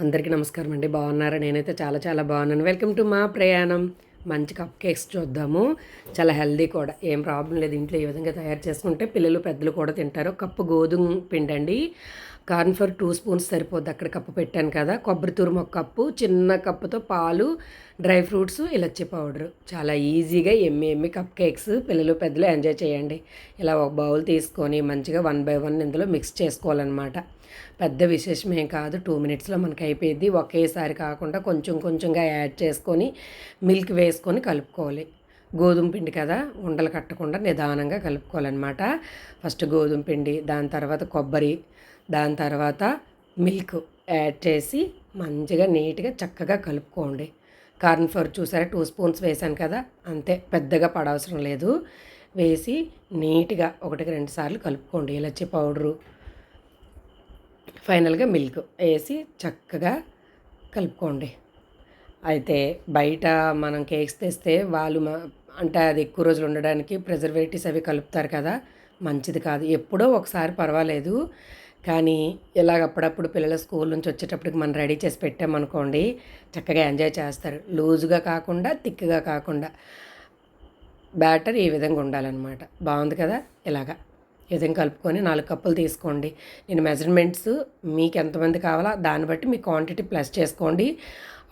అందరికీ నమస్కారం అండి. బాగున్నారా? నేనైతే చాలా చాలా బాగున్నాను. వెల్కమ్ టు మా ప్రయాణం. మంచి కప్ కేక్స్ చూద్దాము. చాలా హెల్దీ కూడా. ఏం ప్రాబ్లం లేదు. ఇంట్లో ఏ విధంగా తయారు చేసుకుంటే పిల్లలు పెద్దలు కూడా తింటారు. కప్పు గోధుమ పిండి అండి కార్న్ఫ్లవర్ టూ స్పూన్స్ సరిపోద్ది. అక్కడ కప్పు పెట్టాను కదా కొబ్బరి తురుము ఒక కప్పు చిన్న కప్పుతో పాలు డ్రై ఫ్రూట్స్ ఇలచ్చి పౌడర్. చాలా ఈజీగా ఎమ్మి ఎమ్మి కప్ కేక్స్ పిల్లలు పెద్దలు ఎంజాయ్ చేయండి. ఇలా ఒక బౌల్ తీసుకొని మంచిగా వన్ బై వన్ ఇందులో మిక్స్ చేసుకోవాలన్నమాట. పెద్ద విశేషం ఏం కాదు టూ మినిట్స్లో మనకి అయిపోయింది ఒకేసారి కాకుండా కొంచెం కొంచెంగా యాడ్ చేసుకొని మిల్క్ వేసుకొని కలుపుకోవాలి. గోధుమ పిండి కదా ఉండలు కట్టకుండా నిదానంగా కలుపుకోవాలన్నమాట. ఫస్ట్ గోధుమ పిండి దాని తర్వాత కొబ్బరి దాని తర్వాత మిల్క్ యాడ్ చేసి మంచిగా నీట్గా చక్కగా కలుపుకోండి. కార్న్ఫ్లవర్ చూసారా టూ స్పూన్స్ వేసాను కదా అంతే పెద్దగా పడవసరం లేదు. వేసి నీట్గా ఒకటికి రెండు సార్లు కలుపుకోండి ఇలాచి పౌడరు. ఫైనల్గా మిల్క్ వేసి చక్కగా కలుపుకోండి. అయితే బయట మనం కేక్స్ తెస్తే వాళ్ళు అంటే అది ఎక్కువ రోజులు ఉండడానికి ప్రిజర్వేటివ్స్ అవి కలుపుతారు కదా మంచిది కాదు. ఎప్పుడో ఒకసారి పర్వాలేదు. కానీ ఇలాగ అప్పుడప్పుడు పిల్లల స్కూల్ నుంచి వచ్చేటప్పటికి మనం రెడీ చేసి పెట్టామనుకోండి చక్కగా ఎంజాయ్ చేస్తారు. లూజుగా కాకుండా థిక్గా కాకుండా బ్యాటర్ ఈ విధంగా ఉండాలన్నమాట. బాగుంది కదా? ఇలాగా. ఈ విధంగా కలుపుకొని నాలుగు కప్పులు తీసుకోండి. నేను మెజర్మెంట్స్ మీకు ఎంతమంది కావాలో దాన్ని బట్టి మీ క్వాంటిటీ ప్లస్ చేసుకోండి.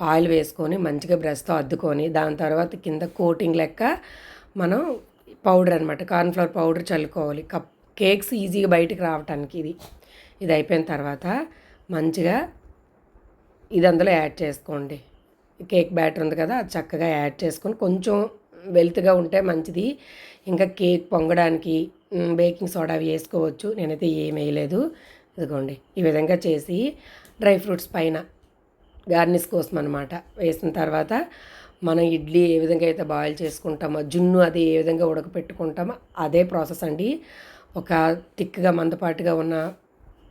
ఆయిల్ వేసుకొని మంచిగా బ్రష్తో అద్దుకొని దాని తర్వాత కింద కోటింగ్ లెక్క మనం పౌడర్ అనమాట కార్న్ఫ్లవర్ పౌడర్ చల్లుకోవాలి. కప్ కేక్స్ ఈజీగా బయటకు రావటానికి ఇది. ఇది అయిపోయిన తర్వాత మంచిగా ఇది అందులో యాడ్ చేసుకోండి. కేక్ బ్యాటర్ ఉంది కదా అది చక్కగా యాడ్ చేసుకొని కొంచెం వెల్త్గా ఉంటే మంచిది. ఇంకా కేక్ పొంగడానికి బేకింగ్ సోడా వేసుకోవచ్చు. నేనైతే ఏం వేయలేదు. ఇదిగోండి. ఈ విధంగా చేసి డ్రై ఫ్రూట్స్ పైన గార్నిష్ కోసం అనమాట వేసిన తర్వాత మనం ఇడ్లీ ఏ విధంగా అయితే బాయిల్ చేసుకుంటామో జున్ను అది ఏ విధంగా ఉడకపెట్టుకుంటామో అదే ప్రాసెస్ అండి. ఒక థిక్గా మందపాటుగా ఉన్న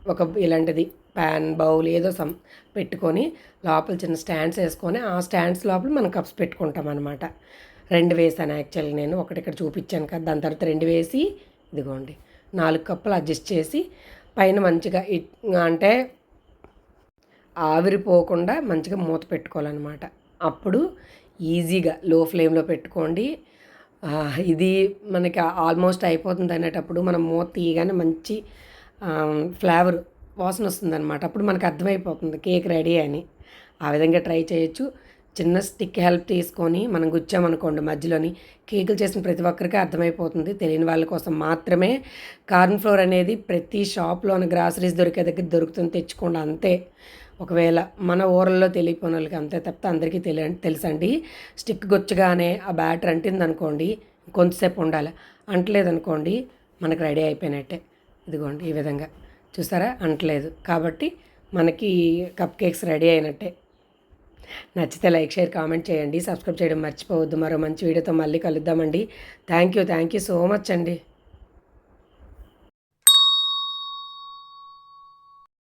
ఒక ఇలాంటిది ప్యాన్ బౌల్ ఏదో సమ్ పెట్టుకొని లోపల చిన్న స్టాండ్స్ వేసుకొని ఆ స్టాండ్స్ లోపల మనం కప్స్ పెట్టుకుంటాం అనమాట రెండు వేసాను యాక్చువల్గా నేను ఒకటి ఇక్కడ చూపించాను కదా దాని తర్వాత రెండు వేసి ఇదిగోండి నాలుగు కప్పులు అడ్జస్ట్ చేసి పైన మంచిగా అంటే ఆవిరిపోకుండా మంచిగా మూత పెట్టుకోవాలన్నమాట. అప్పుడు ఈజీగా లో ఫ్లేమ్లో పెట్టుకోండి. ఇది మనకి ఆల్మోస్ట్ అయిపోతుంది అనేటప్పుడు మనం మూత తీయగానే మంచి ఫ్లేవర్ వాసన వస్తుందన్నమాట. అప్పుడు మనకు అర్థమైపోతుంది కేక్ రెడీ అని. ఆ విధంగా ట్రై చేయొచ్చు. చిన్న స్టిక్ హెల్ప్ తీసుకొని మనం గుచ్చామనుకోండి మధ్యలోని కేకులు చేసిన ప్రతి ఒక్కరికి అర్థమైపోతుంది. తెలియని వాళ్ళ కోసం మాత్రమే కార్న్ ఫ్లోర్ అనేది ప్రతి షాప్లోని గ్రాసరీస్ దొరికే దగ్గర దొరుకుతుంది తెచ్చుకోండి అంతే. ఒకవేళ మన ఊరల్లో తెలియపోయిన వాళ్ళకి అంతే తప్పితే అందరికీ తెలియ తెలుసండి. స్టిక్ గుచ్చగానే ఆ బ్యాటర్ అంటింది అనుకోండి కొంతసేపు ఉండాలి. అంటలేదనుకోండి మనకు రెడీ అయిపోయినట్టే. ఇదిగోండి ఈ విధంగా. చూసారా? అంటలేదు. కాబట్టి మనకి కప్ కేక్స్ రెడీ అయినట్టే. నచ్చితే లైక్ షేర్ కామెంట్ చేయండి. సబ్స్క్రైబ్ చేయడం మర్చిపోవద్దు. మరో మంచి వీడియోతో మళ్ళీ కలుద్దామండి. Thank you thank you so much అండి.